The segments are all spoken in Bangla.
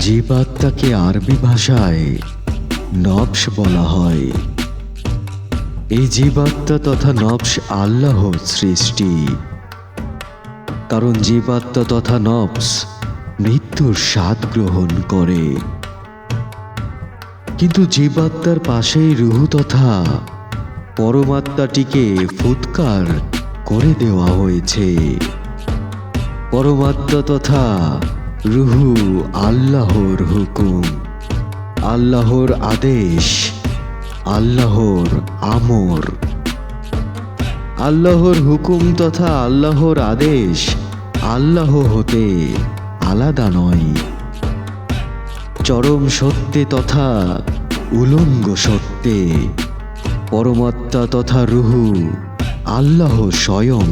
জীবাত্মাকে আরবি ভাষায় নবস বলা হয়। এই জীবাত্মা তথা নবস আল্লাহর সৃষ্টি। কারণ জীবাত্মা তথা নবস মৃত্যুর স্বাদ গ্রহণ করে। কিন্তু জীবাত্মার পাশেই রুহু তথা পরমাত্মাটিকে ফুৎকার করে দেওয়া হয়েছে। পরমাত্মা তথা রুহু আল্লাহর হুকুম, আল্লাহর আদেশ, আল্লাহর আমর। আল্লাহর হুকুম তথা আল্লাহর আদেশ আল্লাহ হতে আলাদা নয়। চরম সত্যে তথা উলঙ্গ সত্যে, পরমাত্মা তথা রুহু আল্লাহ স্বয়ং।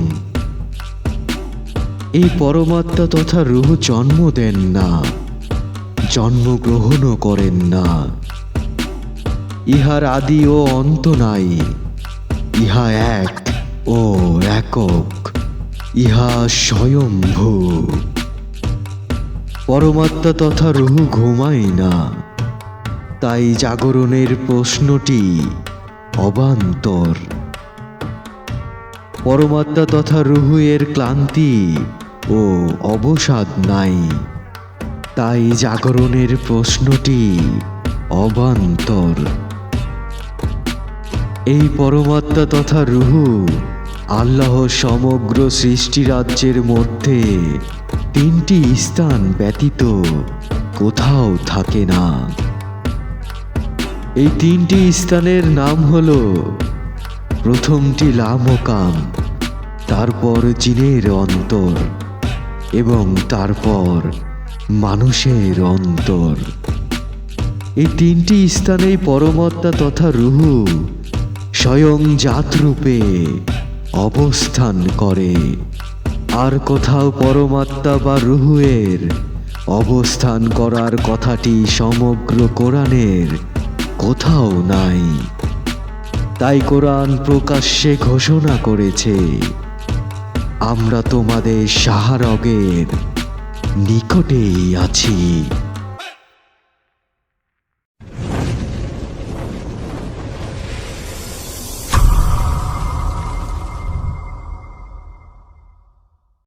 এই পরমাত্মা তথা রুহু জন্ম দেন না জন্মগ্রহণও করেন না। ইহার আদি ও অন্ত নাই, ইহা এক ও একক, ইহা স্বয়ম্ভূ। পরমাত্মা তথা রুহু ঘুমায় না, তাই জাগরণের প্রশ্নটি অবান্তর। পরমাত্মা তথা রুহু এর ক্লান্তি ও অবসাদ নাই। তাই জাগরণের প্রশ্নটি অবান্তর। এই পরমাত্মা তথা রুহু আল্লাহ সমগ্র সৃষ্টিরাজ্যের মধ্যে তিনটি স্থান ব্যতীত কোথাও থাকে না। এই তিনটি স্থানের নাম হল প্রথমটি লামকাম, তারপর জিনের অন্তর। এবং তারপর মানুষের অন্তর। এই তিনটি স্থানেই পরমাত্মা তথা রুহু স্বয়ং জাতরূপে অবস্থান করে। আর কোথাও পরমাত্মা বা রুহুয়ের অবস্থান করার কথাটি সমগ্র কোরআনের কোথাও নাই। তাই কোরআন প্রকাশ্যে ঘোষণা করেছে আমরা তোমাদের সাহারগের নিকটেই আছি।